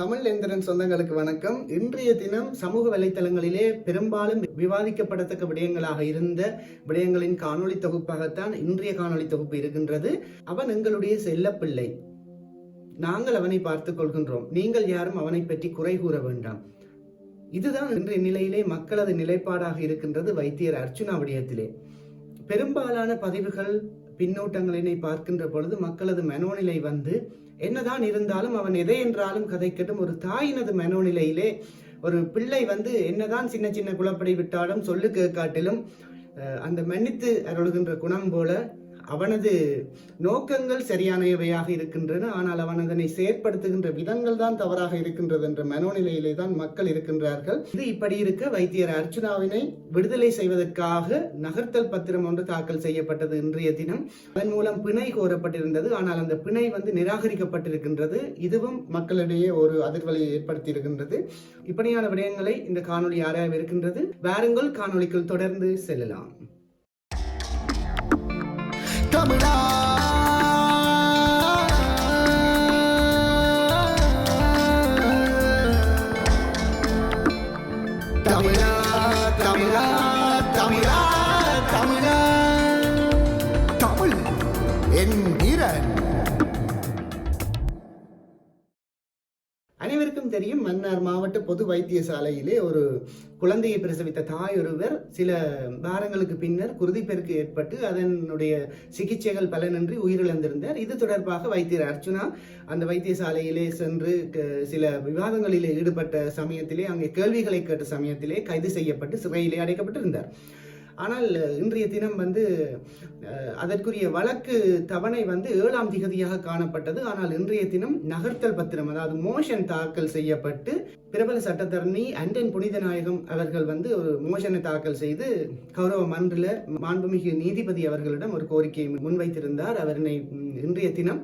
தமிழ் எந்திரன் சொந்தங்களுக்கு வணக்கம். இன்றைய தினம் சமூக வலைத்தளங்களிலே பெரும்பாலும் விவாதிக்கப்படத்தக்க விடயங்களாக இருந்த விடயங்களின் காணொளி தொகுப்பாகத்தான் இன்றைய காணொளி தொகுப்பு இருக்கின்றது. அவன் எங்களுடைய செல்லப்பிள்ளை. நாங்கள் அவனை பார்த்துக் கொள்கின்றோம். நீங்கள் யாரும் அவனை பற்றி குறை கூற வேண்டாம். இதுதான் இன்றைய நிலையிலே மக்களது நிலைப்பாடாக இருக்கின்றது வைத்தியர் அர்ச்சுனா விடயத்திலே. பெரும்பாலான பதிவுகள் பின்னூட்டங்களினை பார்க்கின்ற பொழுது மக்களது மனோநிலை வந்து என்னதான் இருந்தாலும் அவன் எதை என்றாலும் கதைக்கட்டும். ஒரு தாயினது மனோநிலையிலே ஒரு பிள்ளை வந்து என்னதான் சின்ன சின்ன குழப்படி விட்டாலும் சொல்லு கேட்காட்டிலும் அந்த மன்னித்து அருளுகின்ற குணம் போல அவனது நோக்கங்கள் சரியானவையாக இருக்கின்றன ஆனால் அவன் அதனை செயற்படுத்துகின்ற விதங்கள் தான் தவறாக இருக்கின்றது என்ற மனோநிலையிலே தான் மக்கள் இருக்கின்றார்கள். இது இப்படி இருக்க வைத்தியர் அர்ச்சுனாவினை விடுதலை செய்வதற்காக நகர்த்தல் பத்திரம் ஒன்று தாக்கல் செய்யப்பட்டது இன்றைய தினம். அதன் மூலம் பிணை கோரப்பட்டிருந்தது ஆனால் அந்த பிணை வந்து நிராகரிக்கப்பட்டிருக்கின்றது. இதுவும் மக்களிடையே ஒரு அதிர்வலையை ஏற்படுத்தி இருக்கின்றது இப்படியான விடயங்களை இந்த காணொளி ஆராய இருக்கின்றது வாருங்கள் காணொளிக்குள் தொடர்ந்து செல்லலாம். தமிழா தமிழா தமிழா தமிழா தமிழா தமிழ் என்கிறன் மாவட்ட பொது வைத்தியசாலையிலே ஒரு குழந்தையை பிரசவித்த தாய் ஒருவர் சில வாரங்களுக்கு பின்னர் குருதிப்பெருக்கு ஏற்பட்டு அதனுடைய சிகிச்சைகள் பலனின்றி உயிரிழந்திருந்தார். இது தொடர்பாக வைத்தியர் அர்ச்சுனா அந்த வைத்தியசாலையிலே சென்று சில விவாதங்களிலே ஈடுபட்ட சமயத்திலே அங்கே கேள்விகளை கேட்ட சமயத்திலே கைது செய்யப்பட்டு சிறையிலே அடைக்கப்பட்டிருந்தார். ஆனால் இன்றைய தினம் வந்து அதற்குரிய வழக்கு தவணை வந்து ஏழாம் திகதியாக காணப்பட்டது. ஆனால் இன்றைய தினம் நகர்த்தல் பத்திரம் அதாவது மோஷன் தாக்கல் செய்யப்பட்டு பிரபல சட்டத்தரணி அண்டன் புனிதநாயகம் அவர்கள் வந்து ஒரு மோஷனை தாக்கல் செய்து கௌரவ மன்றில் மாண்புமிகு நீதிபதி அவர்களிடம் ஒரு கோரிக்கையை முன்வைத்திருந்தார். அவரினை இன்றைய தினம்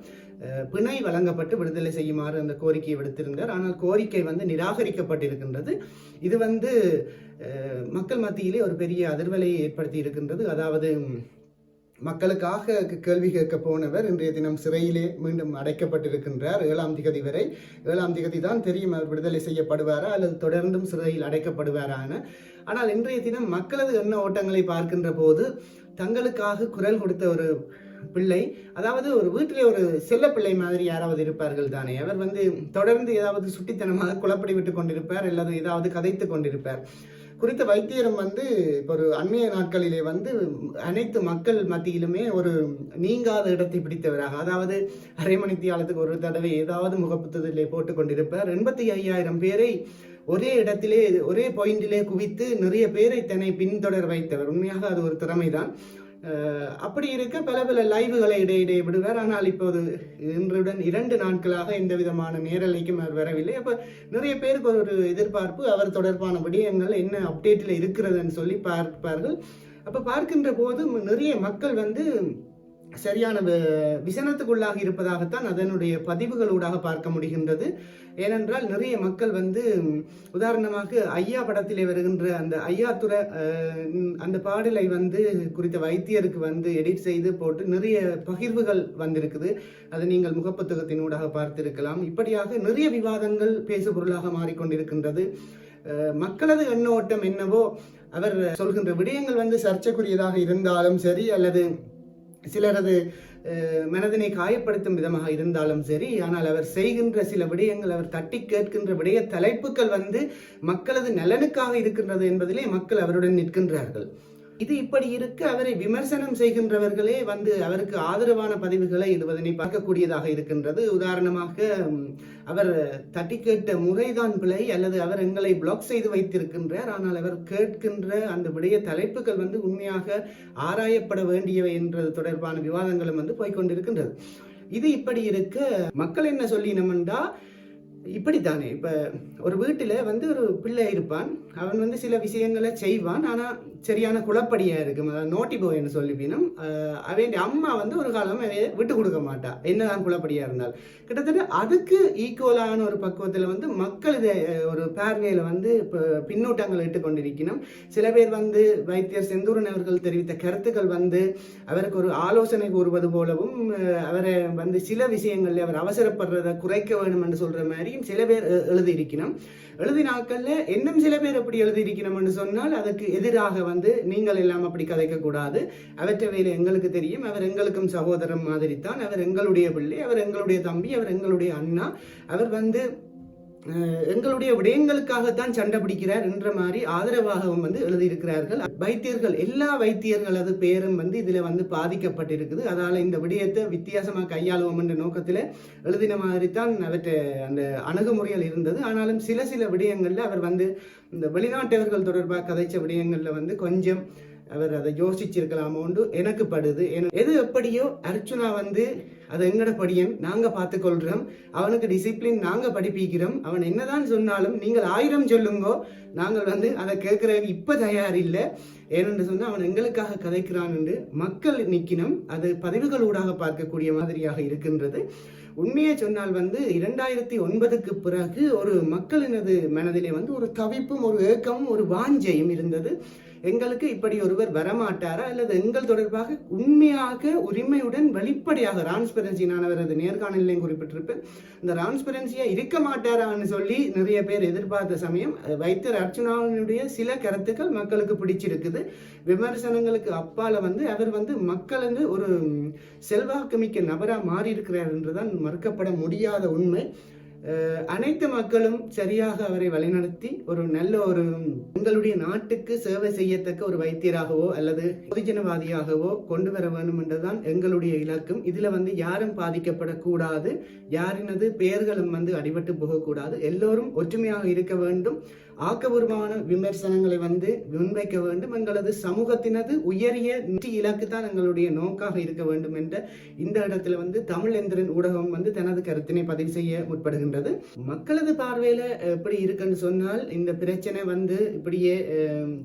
பிணை வழங்கப்பட்டு விடுதலை செய்யுமாறு அந்த கோரிக்கையை விடுத்திருந்தார். ஆனால் கோரிக்கை வந்து நிராகரிக்கப்பட்டிருக்கின்றது. இது வந்து மக்கள் மத்தியிலே ஒரு பெரிய அதிர்வலையை ஏற்படுத்தி இருக்கின்றது. அதாவது மக்களுக்காக கேள்வி கேட்க போனவர் இன்றைய தினம் சிறையிலே மீண்டும் அடைக்கப்பட்டிருக்கின்றார். ஏழாம் திகதி வரை. ஏழாம் திகதி தான் தெரியும் அவர் விடுதலை செய்யப்படுவாரா அல்லது தொடர்ந்தும் சிறையில் அடைக்கப்படுவாரான ஆனால் இன்றைய தினம் மக்களது எண்ண ஓட்டங்களை பார்க்கின்ற போது தங்களுக்காக குரல் கொடுத்த ஒரு பிள்ளை. அதாவது ஒரு வீட்டிலே ஒரு செல்ல பிள்ளை மாதிரி யாராவது இருப்பார்கள் தானே. அவர் வந்து தொடர்ந்து ஏதாவது சுட்டித்தனமாக குழப்படி விட்டு கொண்டிருப்பார் அல்லது ஏதாவது கதைத்து கொண்டிருப்பார். குறித்த வைத்தியரும் வந்து இப்போ ஒரு அண்மைய நாட்களிலே வந்து அனைத்து மக்கள் மத்தியிலுமே ஒரு நீங்காத இடத்தை பிடித்தவராக அதாவது அரை மணித்தியாலத்துக்கு ஒரு தடவை ஏதாவது முகப்புத்ததிலே போட்டு கொண்டிருப்பார். எண்பத்தி ஐயாயிரம் பேரை ஒரே இடத்திலே ஒரே பாயிண்டிலே குவித்து நிறைய பேரை தன்னை பின்தொடர் வைத்தவர். உண்மையாக அது ஒரு திறமைதான். அப்படி இருக்க பல பல லைவுகளை இடையிடையே விடுவார். ஆனால் இப்போது இன்றுடன் இரண்டு நாட்களாக எந்த விதமான நேரலைக்கும் அவர் வரவில்லை. அப்போ நிறைய பேருக்கு ஒரு எதிர்பார்ப்பு அவர் தொடர்பான விடயங்கள் என்ன அப்டேட்டில் இருக்கிறதுன்னு சொல்லி பார்ப்பார்கள். அப்போ பார்க்கின்ற போது நிறைய மக்கள் வந்து சரியான விசனத்துக்குள்ளாக இருப்பதாகத்தான் அதனுடைய பதிவுகளூடாக பார்க்க முடிகின்றது. ஏனென்றால் நிறைய மக்கள் வந்து உதாரணமாக ஐயா படத்திலே வருகின்ற அந்த ஐயாத்துறை அந்த பாடலை வந்து குறித்த வைத்தியருக்கு வந்து எடிட் செய்து போட்டு நிறைய பகிர்வுகள் வந்திருக்குது. அதை நீங்கள் முகப்புத்தகத்தினூடாக பார்த்திருக்கலாம். இப்படியாக நிறைய விவாதங்கள் பேசுபொருளாக மாறிக்கொண்டிருக்கின்றது. மக்களது எண்ணோட்டம் என்னவோ அவர் சொல்கின்ற விடயங்கள் வந்து சர்ச்சைக்குரியதாக இருந்தாலும் சரி அல்லது சிலரது மனதினை காயப்படுத்தும் விதமாக இருந்தாலும் சரி ஆனால் அவர் செய்கின்ற சில விடயங்கள் அவர் தட்டி கேட்கின்ற விடய தலைப்புகள் வந்து மக்களது நலனுக்காக இருக்கின்றது என்பதிலே மக்கள் அவருடன் நிற்கின்றார்கள். இது இப்படி இருக்க அவரை விமர்சனம் செய்கின்றவர்களே வந்து அவருக்கு ஆதரவான பதிவுகளை இடுவதனை பார்க்கக்கூடியதாக இருக்கின்றது. உதாரணமாக அவர் தட்டி கேட்ட முறைதான் பிழை அல்லது அவர் எங்களை பிளாக் செய்து வைத்திருக்கின்றார். ஆனால் அவர் கேட்கின்ற அந்த விடய தலைப்புகள் வந்து உண்மையாக ஆராயப்பட வேண்டியவை என்றது தொடர்பான விவாதங்களும் வந்து போய்க்கொண்டிருக்கின்றது. இது இப்படி இருக்க. மக்கள் என்ன சொல்லினோம்டா இப்படித்தானே. இப்போ ஒரு வீட்டில் வந்து ஒரு பிள்ளை இருப்பான். அவன் வந்து சில விஷயங்களை செய்வான். ஆனால் சரியான குழப்படியாக இருக்கும். அதாவது நோட்டி போய்னு சொல்லிப்பினும் அவன் அம்மா வந்து ஒரு காலம் அவைய விட்டு கொடுக்க மாட்டா. என்னதான் குழப்படியாக இருந்தால் கிட்டத்தட்ட அதுக்கு ஈக்குவலான ஒரு பக்குவத்தில் வந்து மக்கள் இதை ஒரு பார்வையில் வந்து இப்போ பின்னூட்டங்கள் இட்டு கொண்டிருக்கணும் சில பேர் வந்து வைத்தியர் செந்தூரன் அவர்கள் தெரிவித்த கருத்துக்கள் வந்து அவருக்கு ஒரு ஆலோசனை கூறுவது போலவும் அவரை வந்து சில விஷயங்களில் அவர் அவசரப்படுறதை குறைக்க வேண்டும் என்று சொல்கிற மாதிரி என்றையும் சில பேர் எழுதியிருக்கணும். எழுதி நாட்கள்ல இன்னும் சில பேர் எப்படி எழுதியிருக்கணும்னு சொன்னால் அதுக்கு எதிராக வந்து நீங்கள் எல்லாம் அப்படி கதைக்க கூடாது அவற்றை வேலை எங்களுக்கு தெரியும். அவர் எங்களுக்கும் சகோதரன் மாதிரி தான் அவர் எங்களுடைய பிள்ளை அவர் எங்களுடைய தம்பி அவர் எங்களுடைய அண்ணா. அவர் வந்து எங்களுடைய விடயங்களுக்காகத்தான் சண்டை பிடிக்கிறார் என்ற மாதிரி ஆதரவாகவும் வந்து எழுதியிருக்கிறார்கள். வைத்தியர்கள் எல்லா வைத்தியர்களது பெயரும் வந்து இதுல வந்து பாதிக்கப்பட்டிருக்குது. அதால் இந்த விடயத்தை வித்தியாசமாக கையாளுவோம் என்ற நோக்கத்தில் எழுதின மாதிரி தான் அவற்றை அந்த அணுகுமுறைகள் இருந்தது. ஆனாலும் சில சில விடயங்களில் அவர் வந்து இந்த வெளிநாட்டவர்கள் தொடர்பாக கதைச்ச விடயங்களில் வந்து கொஞ்சம் அவர் அதை யோசிச்சிருக்கலாமோண்டு எனக்கு படுது. எது எப்படியோ அர்ச்சுனா வந்து அது எங்களோட படியன்? நாங்கள் பார்த்துக்கொள்கிறோம் அவனுக்கு டிசிப்ளின் நாங்கள் படிப்பிக்கிறோம். அவன் என்னதான் சொன்னாலும் நீங்கள் ஆயிரம் சொல்லுங்கோ. நாங்கள் வந்து அதை கேட்குற இப்போ தயார் இல்லை. ஏனென்று சொன்னால் அவன் எங்களுக்காக கதைக்கிறான் என்று மக்கள் நிற்கினம் அது பதிவுகள் ஊடாக பார்க்கக்கூடிய மாதிரியாக இருக்கின்றது. உண்மையை சொன்னால் வந்து இரண்டாயிரத்தி ஒன்பதுக்கு பிறகு ஒரு மக்களினது மனதிலே வந்து ஒரு தவிப்பும் ஒரு ஏக்கமும் ஒரு வாஞ்சையும் இருந்தது. எங்களுக்கு இப்படி ஒருவர் வரமாட்டாரா? அல்லது எங்கள் தொடர்பாக உண்மையாக உரிமையுடன் வெளிப்படையாக டிரான்ஸ்பெரன்சி நான் அவரது நேர்காணலையும் குறிப்பிட்டிருப்பேன். இந்த டிரான்ஸ்பெரன்சியா இருக்க மாட்டாரான்னு சொல்லி நிறைய பேர் எதிர்பார்த்த சமயம் வைத்தியர் அர்ச்சுனாவினுடைய சில கருத்துக்கள் மக்களுக்கு பிடிச்சிருக்குது. விமர்சனங்களுக்கு அப்பால வந்து அவர் வந்து மக்கள் வந்து ஒரு செல்வாக்கு மிக்க நபராக மாறி இருக்கிறார் என்றுதான் மறுக்கப்பட முடியாத உண்மை. அனைத்து மக்களும் சரியாக அவரை வழிநடத்தி ஒரு நல்ல ஒரு எங்களுடைய நாட்டுக்கு சேவை செய்யத்தக்க ஒரு வைத்தியராகவோ அல்லது பொதுஜனவாதியாகவோ கொண்டு வர வேண்டும் என்றுதான் எங்களுடைய இலக்கம். இதுல வந்து யாரும் பாதிக்கப்படக்கூடாது. யாரினது பெயர்களும் வந்து அடிபட்டு போகக்கூடாது. எல்லோரும் ஒற்றுமையாக இருக்க வேண்டும். ஆக்கபூர்வமான விமர்சனங்களை வந்து முன்வைக்க வேண்டும். எங்களது சமூகத்தினது உயரிய நிதி இலக்கு தான் எங்களுடைய நோக்காக இருக்க வேண்டும் என்ற இந்த இடத்துல வந்து தமிழ் எந்திரன் ஊடகம் வந்து தனது கருத்தினை பதிவு செய்ய முற்படுகின்றது. மக்களது பார்வையில எப்படி இருக்குன்னு சொன்னால் இந்த பிரச்சனை வந்து இப்படியே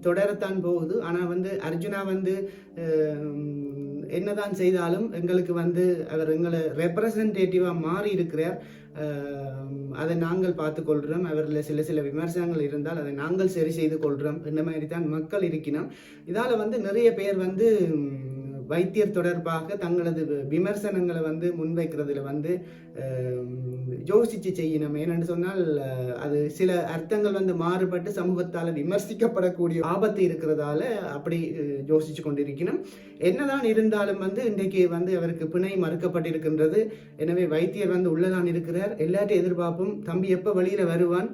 தொடரத்தான் போகுது. ஆனா வந்து அர்ஜுனா வந்து என்னதான் செய்தாலும் எங்களுக்கு வந்து அவர் எங்களை ரெப்ரசன்டேட்டிவா மாறி இருக்கிறார் அதை நாங்கள் பார்த்து கொள்கிறோம் அவரில் சில சில விமர்சனங்கள் இருந்தால் அதை நாங்கள் சரி செய்து கொள்கிறோம் இந்த மாதிரி தான் மக்கள் இருக்கணும் இதால் வந்து நிறைய பேர் வந்து வைத்தியர் தொடர்பாக தங்களது விமர்சனங்களை வந்து முன்வைக்கிறதுல வந்து அஹ், யோசிச்சு செய்யணும் ஏனென்று சொன்னால் அது சில அர்த்தங்கள் வந்து மாறுபட்டு சமூகத்தால் விமர்சிக்கப்படக்கூடிய ஆபத்து இருக்கிறதால அப்படி அஹ், யோசிச்சு கொண்டிருக்கணும். என்னதான் இருந்தாலும் வந்து இன்றைக்கு வந்து அவருக்கு பிணை மறுக்கப்பட்டிருக்கின்றது. எனவே வைத்தியர் வந்து உள்ளதான் இருக்கிறார். எல்லாத்தையும் எதிர்பார்ப்பும் தம்பி எப்போ வழியில் வருவான்?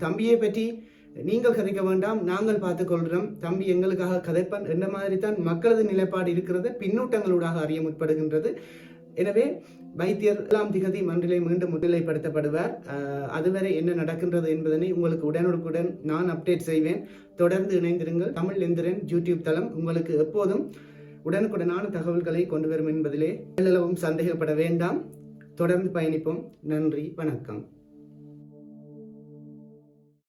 தம்பியை பற்றி நீங்கள் கதைக்க வேண்டாம் நாங்கள் பார்த்துக்கொள்கிறோம். தம்பி எங்களுக்காக கதைப்பான் என்ற மாதிரி தான் மக்களது நிலைப்பாடு இருக்கிறது. பின்னூட்டங்களூடாக அறிய முற்படுகின்றது. எனவே வைத்தியர் எல்லாம் திகதி மன்றிலே மீண்டும் முன்னிலைப்படுத்தப்படுவார். அதுவரை என்ன நடக்கின்றது என்பதனை உங்களுக்கு உடனுக்குடன் நான் அப்டேட் செய்வேன். தொடர்ந்து இணைந்திருங்கள். தமிழ் எந்திரன் யூடியூப் தளம் உங்களுக்கு எப்போதும் உடனுக்குடனான தகவல்களை கொண்டு வரும் என்பதிலே எல்லளவும் சந்தேகப்பட வேண்டாம். தொடர்ந்து பயணிப்போம். நன்றி. வணக்கம்.